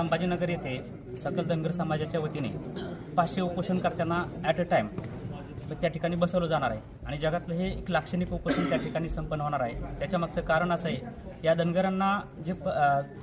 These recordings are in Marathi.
संभाजीनगर येथे सकल धनगर समाजाच्या वतीने पाचशे उपोषणकर्त्यांना ॲट अ टाईम त्या ठिकाणी बसवलं जाणार आहे. आणि जगातलं हे एक लाक्षणिक उपोषण त्या ठिकाणी संपन्न होणार आहे. त्याच्यामागचं कारण असं आहे या धनगरांना जे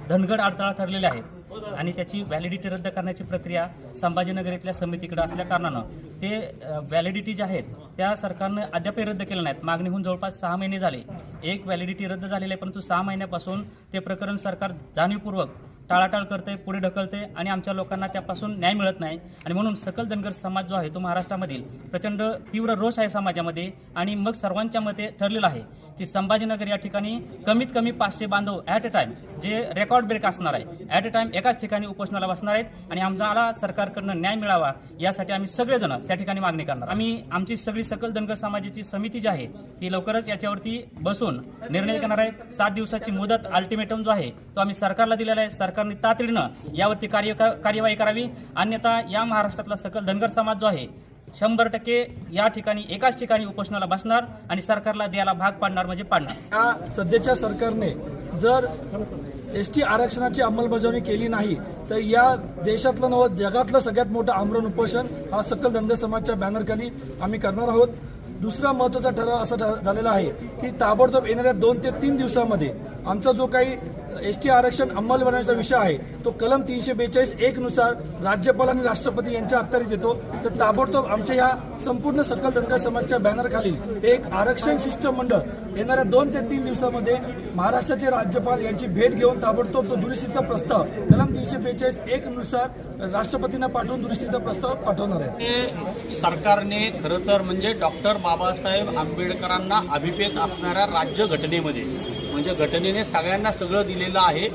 धनगड अडथळा ठरलेले आहेत आणि त्याची व्हॅलिडिटी रद्द करण्याची प्रक्रिया संभाजीनगर इथल्या समितीकडे असल्या कारणानं ते व्हॅलिडिटी ज्या आहेत त्या सरकारनं अद्यापही रद्द केल्या नाहीत. मागणी होऊन जवळपास सहा महिने झाले. एक व्हॅलिडिटी रद्द झालेली आहे परंतु सहा महिन्यापासून ते प्रकरण सरकार जाणीवपूर्वक टाळाटाळ करते पुढे ढकलते आणि आमच्या लोकांना त्यापासून न्याय मिळत नाही. आणि म्हणून सकल धनगर समाज जो आहे तो महाराष्ट्रामधील प्रचंड तीव्र रोष आहे समाजामध्ये आणि मग सर्वांच्या मते ठरलेलं आहे. की संभाजीनगर या ठिकाणी कमीत कमी पाचशे बांधव ॲट अ टाइम जे रेकॉर्ड ब्रेक असणार आहे. ॲट अ टाइम एकाच ठिकाणी उपोषणाला बसणार आहेत आणि आम्हाला सरकारकडनं न्याय मिळावा यासाठी आम्ही सगळेजण त्या ठिकाणी मागणी करणार. आम्ही आमची सगळी सकल धनगर समाजाची समिती जी आहे ती लवकरच याच्यावरती बसून निर्णय घेणार आहे. सात दिवसाची मुदत अल्टिमेटम जो आहे तो आम्ही सरकारला दिलेला आहे. सरकारने तातडीनं यावरती कार्य कार्यवाही करावी. अन्यथा या महाराष्ट्रातला सकल धनगर समाज जो आहे शंभर टक्के या ठिकाणी एकाच ठिकाणी उपोषणाला बसणार आणि सरकारला द्यायला भाग पाडणार म्हणजे पाडणार. या सध्याच्या सरकारने जर एस टी आरक्षणाची अंमलबजावणी केली नाही तर या देशातलं नव जगातलं सगळ्यात मोठं आमरण उपोषण हा सकल धंदे समाजच्या बॅनरखाली आम्ही करणार आहोत. दुसरा महत्त्वाचा ठराव असा झालेला आहे की ताबडतोब येणाऱ्या दोन ते तीन दिवसामध्ये आमचा जो काही एस टी आरक्षण अंमलबजावणीचा विषय आहे. तो कलम तीनशे बेचाळीस एक नुसार राज्यपाल आणि राष्ट्रपती यांच्या अखत्यारीत येतो. तर ताबडतोब आमच्या या संपूर्ण सकल धनगर समाजच्या बॅनरखाली एक आरक्षण शिष्टमंडळ येणाऱ्या दोन ते तीन दिवसामध्ये महाराष्ट्राचे राज्यपाल यांची भेट घेऊन ताबडतोब तो दुरुस्तीचा प्रस्ताव कलम तीनशे बेचाळीस एक नुसार राष्ट्रपतींना पाठवून दुरुस्तीचा प्रस्ताव पाठवणार आहे सरकारने खरं तर म्हणजे डॉक्टर बाबासाहेब आंबेडकरांना अभिप्रेत असणाऱ्या राज्य घटनेमध्ये म्हणजे घटनेने सगळ्यांना सगळं दिलेलं आहे.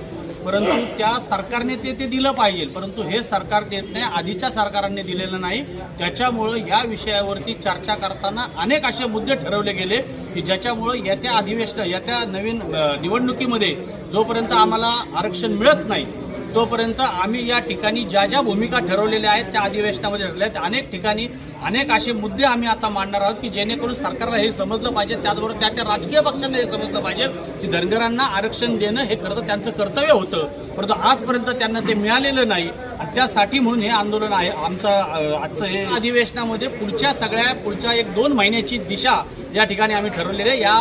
परंतु त्या सरकारने ते ते दिलं पाहिजे. परंतु हे सरकार देत नाही आधीच्या सरकारांनी दिलेलं नाही. त्याच्यामुळं या विषयावरती चर्चा करताना अनेक असे मुद्दे ठरवले गेले की ज्याच्यामुळं येत्या अधिवेशन येत्या नवीन निवडणुकीमध्ये जोपर्यंत आम्हाला आरक्षण मिळत नाही तोपर्यंत आम्ही या ठिकाणी ज्या ज्या भूमिका ठरवलेल्या आहेत त्या अधिवेशनामध्ये ठरल्या आहेत. अनेक ठिकाणी अनेक असे मुद्दे आम्ही आता मांडणार आहोत की जेणेकरून सरकारला हे समजलं पाहिजे. त्याचबरोबर त्या त्या राजकीय पक्षांना हे समजलं पाहिजे की धनगरांना आरक्षण देणं हे खरं तर त्यांचं कर्तव्य होतं. परंतु आजपर्यंत त्यांना ते मिळालेलं नाही. त्यासाठी म्हणून हे आंदोलन आहे. आमचं आजचं हे अधिवेशनामध्ये पुढच्या सगळ्या पुढच्या एक दोन महिन्याची दिशा या ठिकाणी आम्ही ठरवलेली आहे. या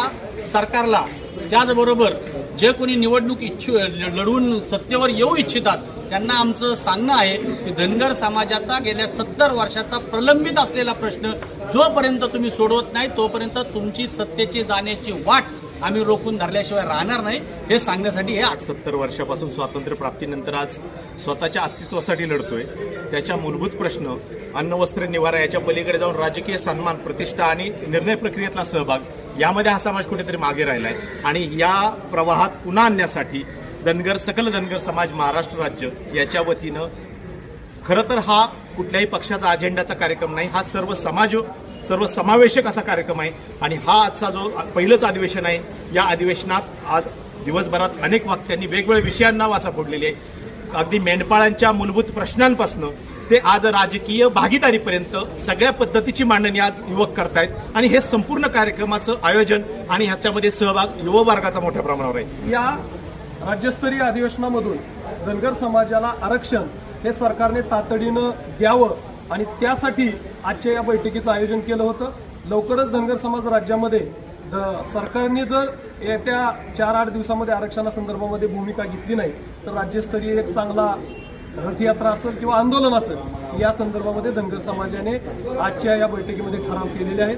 सरकारला त्याचबरोबर जे कोणी निवडणूक इच्छु लढून सत्तेवर येऊ इच्छितात त्यांना आमचं सांगणं आहे की धनगर समाजाचा गेल्या सत्तर वर्षाचा प्रलंबित असलेला प्रश्न जोपर्यंत तुम्ही सोडवत नाही तोपर्यंत तुमची सत्तेची जाण्याची वाट आम्ही रोखून धरल्याशिवाय राहणार नाही हे सांगण्यासाठी हे आठ सत्तर वर्षापासून स्वातंत्र्य प्राप्तीनंतर आज स्वतःच्या अस्तित्वासाठी लढतोय. त्याच्या मूलभूत प्रश्न अन्न वस्त्र निवारा याच्या पलीकडे जाऊन राजकीय सन्मान प्रतिष्ठा आणि निर्णय प्रक्रियेतला सहभाग यामध्ये हा समाज कुठेतरी मागे राहिला आहे आणि या प्रवाहात पुन्हा आणण्यासाठी धनगर सकल धनगर समाज महाराष्ट्र राज्य याच्या वतीनं खरं तर हा कुठल्याही पक्षाचा अजेंडाचा कार्यक्रम नाही. हा सर्व समाज सर्व समावेशक असा कार्यक्रम आहे. आणि हा आजचा जो पहिलंच अधिवेशन आहे या अधिवेशनात आज दिवसभरात अनेक वक्त्यांनी वेगवेगळ्या विषयांना वाचा फोडलेली आहे. अगदी मेंढपाळांच्या मूलभूत प्रश्नांपासून ते आज राजकीय भागीदारीपर्यंत सगळ्या पद्धतीची मांडणी आज युवक करतायत. आणि हे संपूर्ण कार्यक्रमाचं आयोजन आणि ह्याच्यामध्ये सहभाग युववर्गाचा मोठ्या प्रमाणावर आहे. या राज्यस्तरीय अधिवेशनामधून धनगर समाजाला आरक्षण हे सरकारने तातडीनं द्यावं आणि त्यासाठी आजच्या या बैठकीचं आयोजन केलं होतं. लवकरच धनगर समाज राज्यामध्ये द- सरकारने जर येत्या चार आठ दिवसामध्ये आरक्षणासंदर्भामध्ये भूमिका घेतली नाही तर राज्यस्तरीय एक चांगला रथयात्रा असेल किंवा आंदोलन असेल या संदर्भामध्ये धनगर समाजाने आजच्या या बैठकीमध्ये ठराव केलेले आहेत.